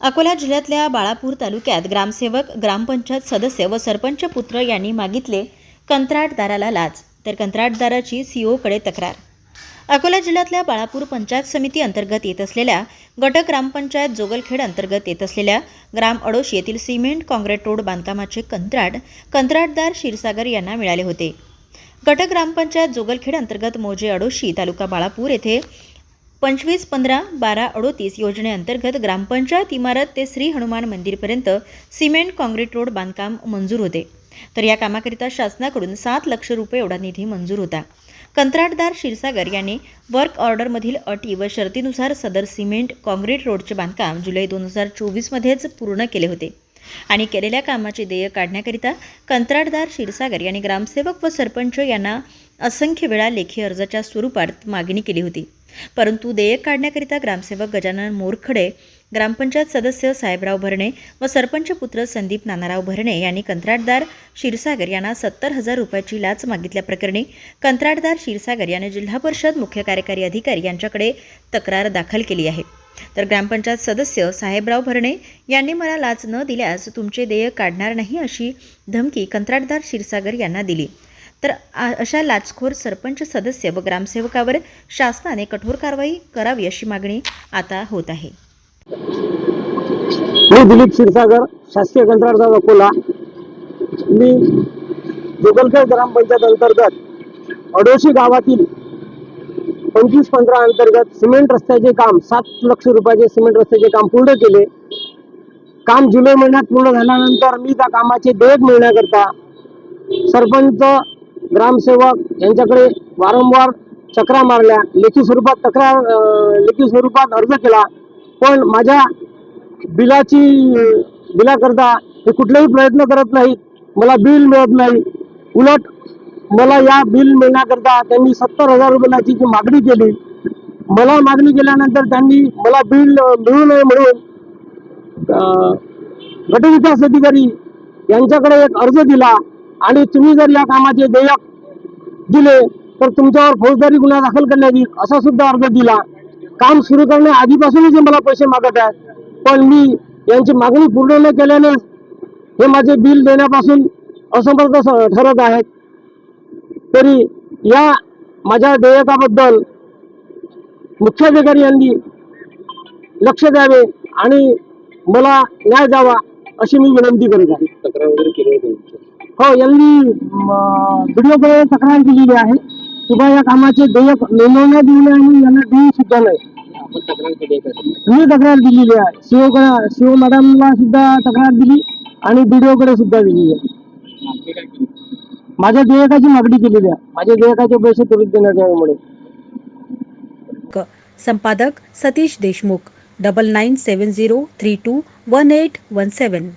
अकोला जिल्ह्यातल्या बाळापूर तालुक्यात ग्रामसेवक ग्रामपंचायत सदस्य व सरपंच पुत्र यांनी मागितले कंत्राटदाराला लाच तर कंत्राटदाराची सीओकडे तक्रार. अकोला जिल्ह्यातल्या बाळापूर पंचायत समिती अंतर्गत येत असलेल्या गट ग्रामपंचायत जोगलखेड अंतर्गत येत असलेल्या ग्राम अडोश येथील सिमेंट काँक्रीट रोड बांधकामाचे कंत्राट कंत्राटदार क्षीरसागर यांना मिळाले होते. गट ग्रामपंचायत जोगलखेड अंतर्गत मोजे अडोशी तालुका बाळापूर येथे पंचवीस पंधरा बारा अडोतीस योजनेअंतर्गत ग्रामपंचायत इमारत ते श्री हनुमान मंदिरपर्यंत सिमेंट काँक्रीट रोड बांधकाम मंजूर होते. तर या कामाकरिता शासनाकडून सात लक्ष रुपये एवढा निधी मंजूर होता. कंत्राटदार क्षीरसागर यांनी वर्क ऑर्डरमधील अटी व शर्तीनुसार सदर सिमेंट काँक्रीट रोडचे बांधकाम जुलै दोन हजार चोवीसमध्येच पूर्ण केले होते. आणि केलेल्या कामाचे देय काढण्याकरिता कंत्राटदार क्षीरसागर यांनी ग्रामसेवक व सरपंच यांना असंख्य वेळा लेखी अर्जाच्या स्वरूपात मागणी केली होती. परंतु देयक काढण्याकरिता ग्रामसेवक गजानन मोरखडे ग्रामपंचायत सदस्य साहेबराव भरणे व सरपंच पुत्र संदीप नानाराव भरणे यांनी कंत्राटदार क्षीरसागर यांना सत्तर हजार रुपयाची लाच मागितल्याप्रकरणी कंत्राटदार क्षीरसागर याने जिल्हा परिषद मुख्य कार्यकारी अधिकारी यांच्याकडे तक्रार दाखल केली आहे. तर ग्रामपंचायत सदस्य साहेबराव भरणे यांनी मला लाच न दिल्यास तुमचे देयक काढणार नाही अशी धमकी कंत्राटदार क्षीरसागर यांना दिली. तर अशा लाचखोर सरपंच सदस्य व ग्रामसेवकावर शासनाने कठोर कारवाई करावी अशी मागणी आता होत आहे. मी दिलीप क्षीरसागर शासकीय कंत्राटदार अकोला मी जोगलखेड ग्रामपंचायत अंतर्गत अडोशी गावातील पंचवीस पंधरा अंतर्गत सिमेंट रस्त्याचे काम सात लक्ष रुपयाचे सिमेंट रस्त्याचे काम पूर्ण केले. काम जुलै महिन्यात पूर्ण झाल्यानंतर मी त्या कामाचे देयक मिळण्याकरता सरपंच ग्रामसेवक यांच्याकडे वारंवार चक्रा मारल्या. लेखी स्वरूपात तक्रार लेखी स्वरूपात अर्ज केला. पण माझ्या बिलाची बिलाकरता हे कुठलेही प्रयत्न करत नाहीत मला बिल मिळत नाही. उलट मला या बिल मिळण्याकरता त्यांनी सत्तर हजार रुपयाची जी मागणी केली मला मागणी केल्यानंतर त्यांनी मला बिल मिळू नये म्हणून गटविकास अधिकारी यांच्याकडे एक अर्ज दिला. आणि तुम्ही जर या कामाचे देयक दिले तर तुमच्यावर फौजदारी गुन्हा दाखल करण्यात येईल असा सुद्धा अर्ज दिला. काम सुरू करण्या आधीपासूनच हे मला पैसे मागत आहेत. पण मी यांची मागणी पूर्ण न केल्याने हे माझे बिल देण्यापासून असमर्थ ठरत आहेत. तरी या माझ्या देयकाबद्दल मुख्याधिकारी यांनी लक्ष द्यावे आणि मला न्याय द्यावा अशी मी विनंती करीत आहे. तक्रार वगैरे केली हो यांनी व्हिडिओकडे तक्रार केलेली आहे. किंवा या कामाचे देयक नोंदवण्यात येऊ नये आणि यांना देऊ सुद्धा नाही. मी तक्रार दिलेली आहे. सीओ सीओ मॅडमला सुद्धा तक्रार दिली आणि व्हिडिओकडे सुद्धा दिलेली आहे. माझ्या देयकाची मागणी केलेली आहे. माझ्या देयकाचे पैसे त्वरित देण्यात यावे संपादक Satish Deshmukh double nine seven zero three two one eight one seven